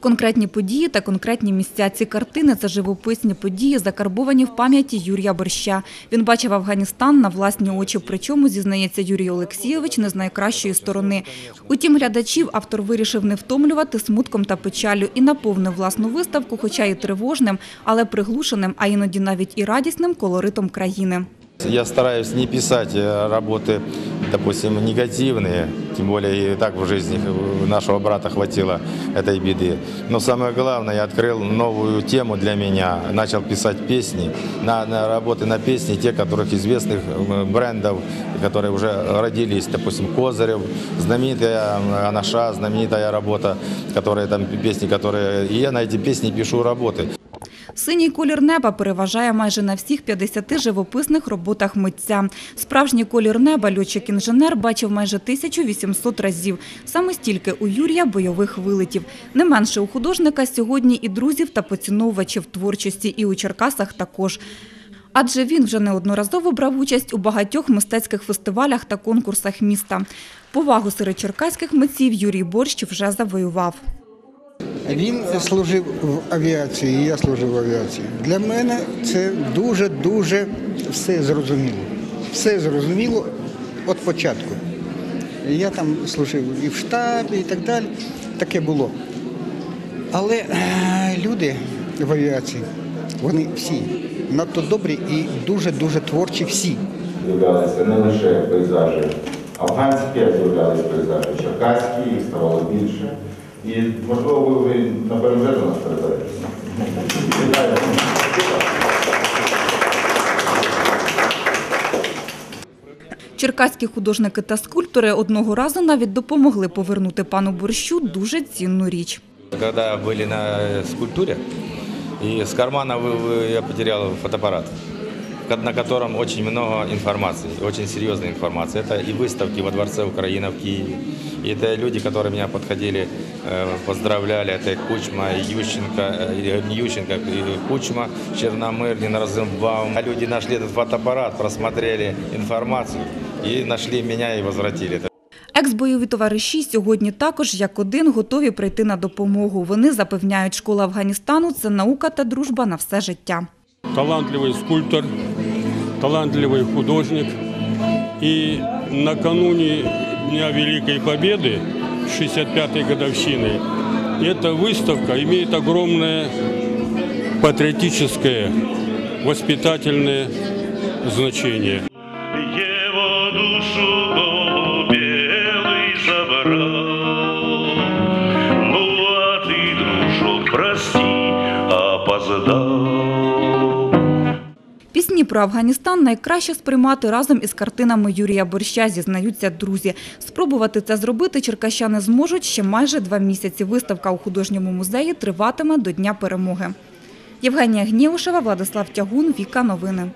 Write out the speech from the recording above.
Конкретні події та конкретні місця. Ці картини – це живописні події, закарбовані в пам'яті Юрія Борща. Він бачив Афганістан на власні очі, причому, зізнається Юрій Олексійович, не з найкращої сторони. Утім, глядачів автор вирішив не втомлювати смутком та печалю і наповнив власну виставку, хоча і тривожним, але приглушеним, а іноді навіть і радісним колоритом країни. Я стараюсь не писать э, работы, допустим, негативные, тем более и так в жизни нашего брата хватило этой беды. Но самое главное, я открыл новую тему для меня, начал писать песни, на, на работы на песни, те, которых известных э, брендов, которые уже родились, допустим, Козырев, знаменитая э, Анаша, знаменитая работа, которые там песни, которые... И я на эти песни пишу работы. Синій колір неба переважає майже на всіх 50 живописних роботах митця. Справжній колір неба льотчик-інженер бачив майже 1800 разів. Саме стільки у Юрія бойових вилетів. Не менше у художника сьогодні і друзів та поціновувачів творчості, і у Черкасах також. Адже він вже неодноразово брав участь у багатьох мистецьких фестивалях та конкурсах міста. Повагу серед черкаських митців Юрій Борщ вже завоював. Він служив в авіації, я служив в авіації. Для мене це дуже-дуже все зрозуміло. Все зрозуміло від початку. Я там служив і в штабі, і так далі. Таке було. Але е, люди в авіації, вони всі надто добрі і дуже-дуже творчі всі. з'являлися не лише пейзажі афганські, а з'являлися пейзажі черкаські, їх ставало більше. І, можливо, ви, ви напевно, вже до нас передаєте. Вітаю. Черкаські художники та скульптори одного разу навіть допомогли повернути пану борщу дуже цінну річ. Когда были на скульптуре, и с кармана вы- вы- я потерял фотоаппарат, ко- на котором очень много информации, очень серьезной информации. Это и выставки во Дворце Украина в Киеве, и это люди, которые меня подходили, э, поздравляли, это и Кучма, и Ющенко, э, и не Ющенко, и Кучма, Черномырдин, Розенбаум. А люди нашли этот фотоаппарат, просмотрели информацию и нашли меня и возвратили. Екс-бойові товариші сьогодні також як один готові прийти на допомогу. Вони запевняють, школа Афганістану – це наука та дружба на все життя. талантливый скульптор, талантливый художник. И накануне Дня Великой Победы, 65-й годовщины, эта выставка имеет огромное патриотическое, воспитательное значение. Его душу. Ну а ты, дружок, прости, опоздал. Про Афганістан найкраще сприймати разом із картинами Юрія Борща, зізнаються друзі. Спробувати це зробити черкащани зможуть ще майже два місяці. Виставка у художньому музеї триватиме до Дня перемоги. Євгенія Гнєушева, Владислав Тягун, Віка Новини.